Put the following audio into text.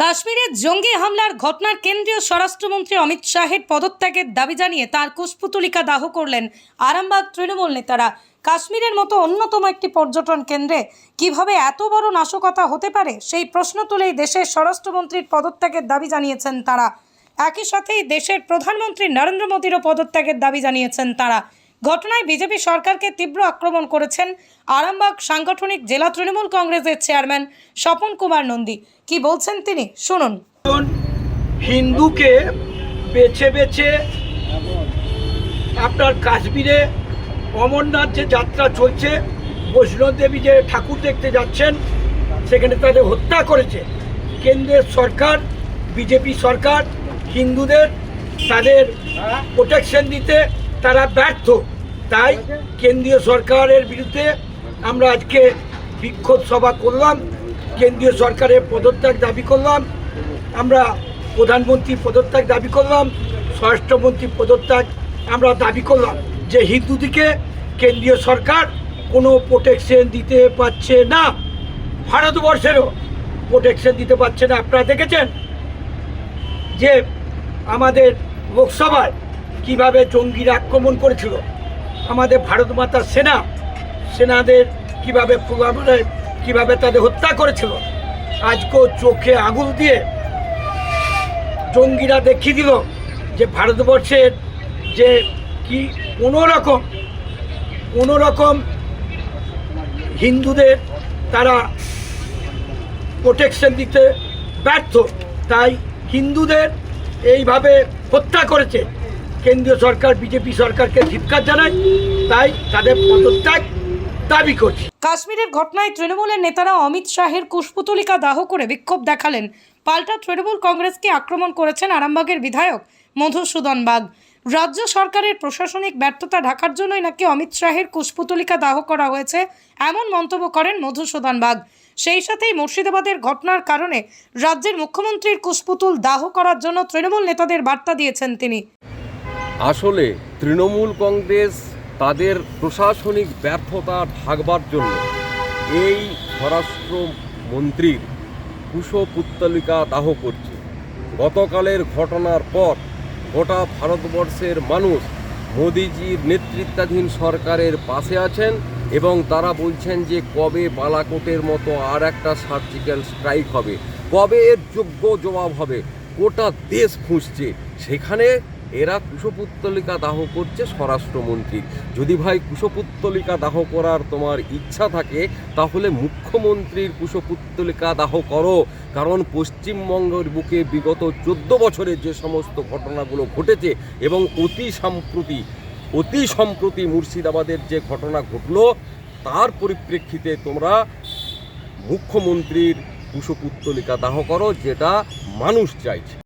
কাশ্মীরের জঙ্গি হামলার ঘটনার কেন্দ্রীয় স্বরাষ্ট্রমন্ত্রী অমিত শাহের পদত্যাগের দাবি জানিয়ে তার কুশপুতলিকা দাহ করলেন আরামবাগ তৃণমূল নেতারা। কাশ্মীরের মতো অন্যতম একটি পর্যটন কেন্দ্রে কীভাবে এত বড় নাশকতা হতে পারে, সেই প্রশ্ন তুলেই দেশের স্বরাষ্ট্রমন্ত্রীর পদত্যাগের দাবি জানিয়েছেন তারা। একই সাথেই দেশের প্রধানমন্ত্রী নরেন্দ্র মোদীরও পদত্যাগের দাবি জানিয়েছেন তারা। ঘটনায় বিজেপি সরকারকে তীব্র আক্রমণ করেছেন আরামবাগ সাংগঠনিক জেলা তৃণমূল কংগ্রেসের চেয়ারম্যান স্বপন কুমার নন্দী। কি বলছেন তিনি? শুনুন। হিন্দুকে বেছে বেছে আপনার কাশ্মীরে অমরনাথ যে যাত্রা চলছে, বৈষ্ণব দেবী যে ঠাকুর দেখতে যাচ্ছেন, সেখানে তাদের হত্যা করেছে। কেন্দ্রের সরকার, বিজেপি সরকার, হিন্দুদের তাদের প্রোটেকশন দিতে তারা ব্যর্থ। তাই কেন্দ্রীয় সরকারের বিরুদ্ধে আমরা আজকে বিক্ষোভ সভা করলাম, কেন্দ্রীয় সরকারের পদত্যাগ দাবি করলাম, আমরা প্রধানমন্ত্রী পদত্যাগ দাবি করলাম, স্বরাষ্ট্রমন্ত্রী পদত্যাগ আমরা দাবি করলাম। যে হিন্দুদিকে কেন্দ্রীয় সরকার কোনো প্রোটেকশন দিতে পারছে না, ভারতবর্ষেরও প্রোটেকশন দিতে পারছে না। আপনারা দেখেছেন যে আমাদের লোকসভায় কীভাবে জঙ্গিরা আক্রমণ করেছিল। আমাদের ভারত মাতার সেনা, সেনাদের কীভাবে কীভাবে তাদের হত্যা করেছিল, আজকেও চোখে আঙুল দিয়ে জঙ্গিরা দেখিয়ে দিল যে ভারতবর্ষের যে কি কোনো রকম কোনো রকম হিন্দুদের তারা প্রোটেকশন দিতে ব্যর্থ। তাই হিন্দুদের এইভাবে হত্যা করেছে। কেন্দ্রীয় সরকার, বিজেপি সরকারকে ধিক্কার জানায়, তাই তাদের পদত্যাগ দাবি করছি। কাশ্মীরের ঘটনায় তৃণমূলের নেতারা অমিত শাহের কুশপুতলিকা দাহ করে বিক্ষোভ দেখালেন। পাল্টা তৃণমূল কংগ্রেসকে আক্রমণ করেছেন আরামবাগের বিধায়ক মধুসূদন বাগ। রাজ্য সরকারের প্রশাসনিক ব্যর্থতা ঢাকার জন্যই নাকি অমিত শাহের কুশপুতলিকা দাহ করা হয়েছে, এমন মন্তব্য করেন মধুসূদন বাগ। সেই সাথেই মুর্শিদাবাদের ঘটনার কারণে রাজ্যের মুখ্যমন্ত্রীর কুশপুতুল দাহ করার জন্য তৃণমূল নেতাদের বার্তা দিয়েছেন তিনি। আসলে তৃণমূল কংগ্রেস তাদের প্রশাসনিক ব্যর্থতা ঢাকবার জন্য এই স্বরাষ্ট্রমন্ত্রীর কুশপুত্তলিকা দাহ করছে। গতকালের ঘটনার পর গোটা ভারতবর্ষের মানুষ মোদিজির নেতৃত্বাধীন সরকারের পাশে আছেন এবং তারা বলছেন যে কবে বালাকোটের মতো আর একটা সার্জিক্যাল স্ট্রাইক হবে, কবে এর যোগ্য জবাব হবে, গোটা দেশ খুঁজছে। সেখানে এরা কুশপুত্তলিকা দাহ করছে স্বরাষ্ট্রমন্ত্রী। যদি ভাই কুশপুত্তলিকা দাহ করার তোমার ইচ্ছা থাকে, তাহলে মুখ্যমন্ত্রীর কুশপুত্তলিকা দাহ করো। কারণ পশ্চিমবঙ্গের বুকে বিগত চোদ্দ বছরে যে সমস্ত ঘটনাগুলো ঘটেছে এবং অতি সম্প্রতি অতি সম্প্রতি মুর্শিদাবাদের যে ঘটনা ঘটলো, তার পরিপ্রেক্ষিতে তোমরা মুখ্যমন্ত্রীর কুশপুত্তলিকা দাহ করো, যেটা মানুষ চাইছে।